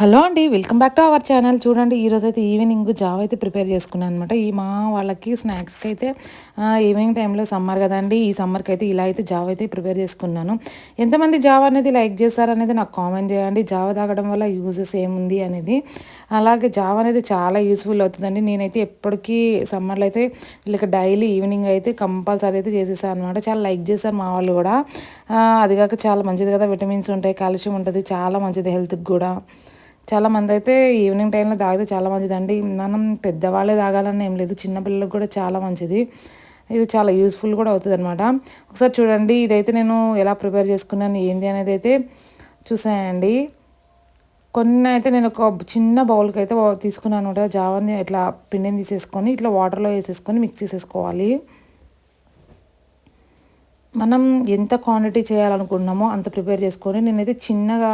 Hello అండి welcome back to our channel. చూడండి ఈరోజు అయితే ఈవినింగ్ జావ్ అయితే ప్రిపేర్ చేసుకున్నాను అనమాట ఈ మా వాళ్ళకి స్నాక్స్కి అయితే ఈవినింగ్ టైంలో సమ్మర్ కదండి ఈ సమ్మర్కి అయితే ఇలా అయితే జావ్ అయితే ప్రిపేర్ చేసుకున్నాను. ఎంతమంది జావ్ అనేది లైక్ చేస్తారనేది నాకు కామెంట్ చేయండి. జావ తాగడం వల్ల యూజెస్ ఏముంది అనేది. అలాగే జావ్ అనేది చాలా యూస్ఫుల్ అవుతుందండి. నేనైతే ఎప్పటికీ సమ్మర్లో అయితే వీళ్ళకి డైలీ ఈవినింగ్ అయితే కంపల్సరీ అయితే చేసేసాను అనమాట చాలా లైక్ చేశారు మా వాళ్ళు కూడా. అది కాక చాలా మంచిది కదా. విటమిన్స్ ఉంటాయి కాల్షియం ఉంటుంది చాలా మంచిది హెల్త్కి కూడా. చాలామంది అయితే ఈవినింగ్ టైంలో తాగితే చాలా మంచిదండి. మనం పెద్దవాళ్ళే తాగాలని ఏం లేదు. చిన్నపిల్లలకు కూడా చాలా మంచిది. ఇది చాలా యూస్ఫుల్ కూడా అవుతుంది అనమాట ఒకసారి చూడండి. ఇదైతే నేను ఎలా ప్రిపేర్ చేసుకున్నాను ఏంది అనేది అయితే చూసానండి కొన్ని అయితే నేను ఒక చిన్న బౌల్కి అయితే తీసుకున్నాను అనమాట. జావాని ఇట్లా పిండిని తీసేసుకొని ఇట్లా వాటర్లో వేసేసుకొని మిక్స్ చేసేసుకోవాలి. మనం ఎంత క్వాంటిటీ చేయాలనుకుంటున్నామో అంత ప్రిపేర్ చేసుకొని నేనైతే చిన్నగా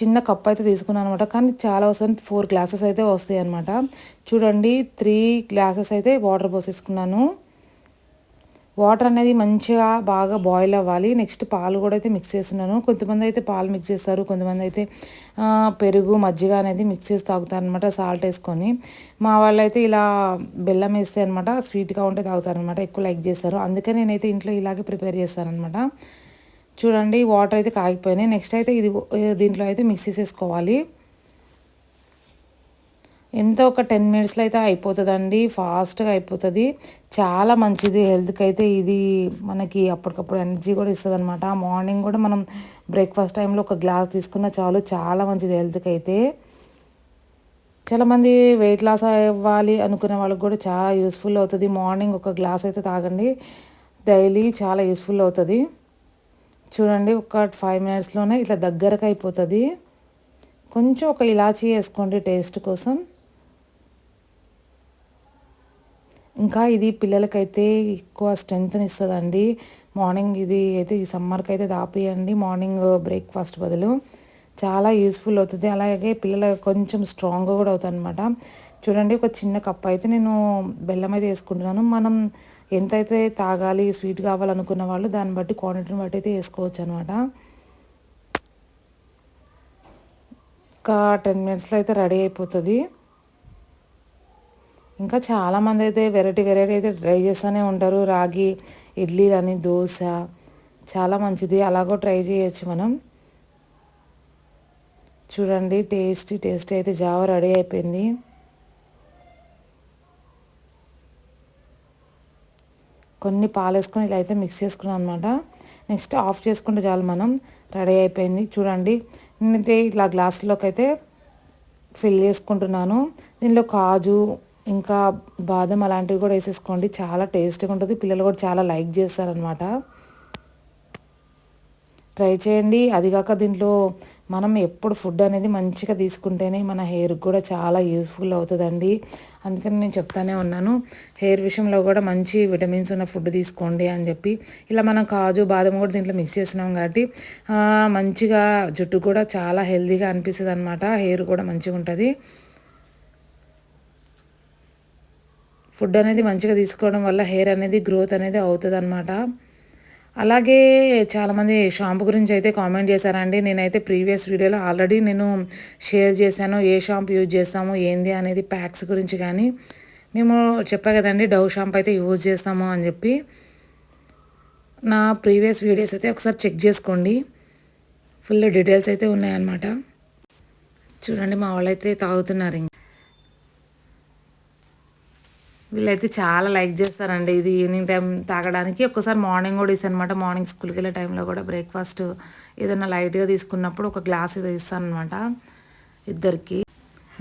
చిన్న కప్ అయితే తీసుకున్నాను అనమాట కానీ చాలా వస్తుంది. ఫోర్ గ్లాసెస్ అయితే వస్తాయి అనమాట చూడండి త్రీ గ్లాసెస్ అయితే వాటర్ పోసేసుకున్నాను వాటర్ అనేది మంచిగా బాగా బాయిల్ అవ్వాలి. నెక్స్ట్ పాలు కూడా అయితే మిక్స్ చేస్తున్నాను. కొంతమంది అయితే పాలు మిక్స్ చేస్తారు. కొంతమంది అయితే పెరుగు మజ్జిగ అనేది మిక్స్ చేసి తాగుతారు అనమాట సాల్ట్ వేసుకొని. మా వాళ్ళు అయితే ఇలా బెల్లం వేస్తే అనమాట స్వీట్గా ఉంటే తాగుతారు అనమాట ఎక్కువ లైక్ చేస్తారు. అందుకే నేనైతే ఇంట్లో ఇలాగే ప్రిపేర్ చేస్తాను అనమాట చూడండి వాటర్ అయితే కాగిపోయినాయి. నెక్స్ట్ అయితే ఇది దీంట్లో అయితే మిక్స్ చేసేసుకోవాలి. ఎంత ఒక టెన్ మినిట్స్లో అయితే అయిపోతుందండి. ఫాస్ట్గా అయిపోతుంది. చాలా మంచిది. హెల్త్కి అయితే ఇది మనకి అప్పటికప్పుడు ఎనర్జీ కూడా ఇస్తుంది అనమాట మార్నింగ్ కూడా మనం బ్రేక్ఫాస్ట్ టైంలో ఒక గ్లాస్ తీసుకున్న చాలు. చాలా మంచిది హెల్త్కి అయితే. చాలామంది వెయిట్ లాస్ అవ్వాలి అనుకునే వాళ్ళకి కూడా చాలా యూస్ఫుల్ అవుతుంది. మార్నింగ్ ఒక గ్లాస్ అయితే తాగండి. డైలీ చాలా యూస్ఫుల్ అవుతుంది. చూడండి ఒక ఫైవ్ మినిట్స్లోనే ఇట్లా దగ్గరకు అయిపోతుంది. కొంచెం ఒక ఇలాచీ వేసుకోండి టేస్ట్ కోసం. ఇంకా ఇది పిల్లలకైతే ఎక్కువ స్ట్రెంగ్త్ని ఇస్తుందండి. మార్నింగ్ ఇది అయితే ఈ సమ్మర్కి అయితే దాపియండి. మార్నింగ్ బ్రేక్ఫాస్ట్ uh, బదులు. చాలా యూస్ఫుల్ అవుతుంది. అలాగే పిల్లలు కొంచెం స్ట్రాంగ్గా కూడా అవుతుంది అనమాట చూడండి ఒక చిన్న కప్ అయితే నేను బెల్లం అయితే వేసుకుంటున్నాను. మనం ఎంతైతే తాగాలి స్వీట్ కావాలనుకున్న వాళ్ళు దాన్ని బట్టి క్వాంటిటీని బట్టి అయితే వేసుకోవచ్చు అనమాట ఒక టెన్ మినిట్స్లో అయితే రెడీ అయిపోతుంది. ఇంకా చాలామంది అయితే వెరైటీ వెరైటీ అయితే ట్రై చేస్తూనే ఉంటారు. రాగి ఇడ్లీలని దోశ చాలా మంచిది. అలాగో ట్రై చేయొచ్చు మనం. చూడండి టేస్టీ టేస్టీ అయితే జావ రెడీ అయిపోయింది. కొన్ని పాలు వేసుకొని ఇలా అయితే మిక్స్ చేసుకున్నాం అనమాట నెక్స్ట్ ఆఫ్ చేసుకుంటే చాలు మనం. రెడీ అయిపోయింది. చూడండి నేనైతే ఇట్లా గ్లాసులోకి అయితే ఫిల్ చేసుకుంటున్నాను. దీనిలో కాజు ఇంకా బాదం అలాంటివి కూడా వేసేసుకోండి. చాలా టేస్టీగా ఉంటుంది. పిల్లలు కూడా చాలా లైక్ చేస్తారనమాట ట్రై చేయండి. అది కాక దీంట్లో మనం ఎప్పుడు ఫుడ్ అనేది మంచిగా తీసుకుంటేనే మన హెయిర్కి కూడా చాలా యూస్ఫుల్ అవుతుందండి. అందుకని నేను చెప్తానే ఉన్నాను. హెయిర్ విషయంలో కూడా మంచి విటమిన్స్ ఉన్న ఫుడ్ తీసుకోండి అని చెప్పి. ఇలా మనం కాజు బాదం కూడా దీంట్లో మిక్స్ చేస్తున్నాం కాబట్టి మంచిగా జుట్టు కూడా చాలా హెల్తీగా అనిపిస్తుంది అనమాట హెయిర్ కూడా మంచిగా ఉంటుంది. ఫుడ్ అనేది మంచిగా తీసుకోవడం వల్ల హెయిర్ అనేది గ్రోత్ అనేది అవుతుంది అనమాట అలాగే చాలామంది షాంపూ గురించి అయితే కామెంట్ చేశారండి. నేనైతే ప్రీవియస్ వీడియోలో ఆల్రెడీ నేను షేర్ చేశాను ఏ షాంపూ యూజ్ చేస్తాము ఏంది అనేది ప్యాక్స్ గురించి కానీ. మేము చెప్పా కదండి డవ్ షాంపూ అయితే యూజ్ చేస్తాము అని చెప్పి. నా ప్రీవియస్ వీడియోస్ అయితే ఒకసారి చెక్ చేసుకోండి. ఫుల్ డీటెయిల్స్ అయితే ఉన్నాయన్నమాట. చూడండి మా వాళ్ళైతే తాగుతున్నారు వీళ్ళైతే చాలా లైక్ చేస్తారండి. ఇది ఈవినింగ్ టైం తాగడానికి. ఒక్కసారి మార్నింగ్ కూడా ఇస్తాను అనమాట మార్నింగ్ స్కూల్కి వెళ్ళే టైంలో కూడా బ్రేక్ఫాస్ట్ ఏదైనా లైట్గా తీసుకున్నప్పుడు ఒక గ్లాస్ ఇది ఇస్తాను అనమాట ఇద్దరికి.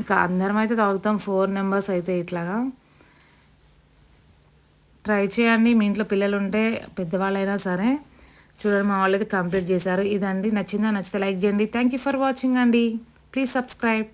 ఇంకా అందరం అయితే తాగుతాం. ఫోర్ మెంబర్స్ అయితే ఇట్లాగా. ట్రై చేయండి. మీ ఇంట్లో పిల్లలు ఉంటే పెద్దవాళ్ళైనా సరే చూడండి మా వాళ్ళు అయితే కంప్లీట్ చేశారు. ఇదండి. నచ్చిందా? నచ్చితే లైక్ చేయండి. థ్యాంక్ యూ ఫర్ వాచింగ్ అండి. Please subscribe.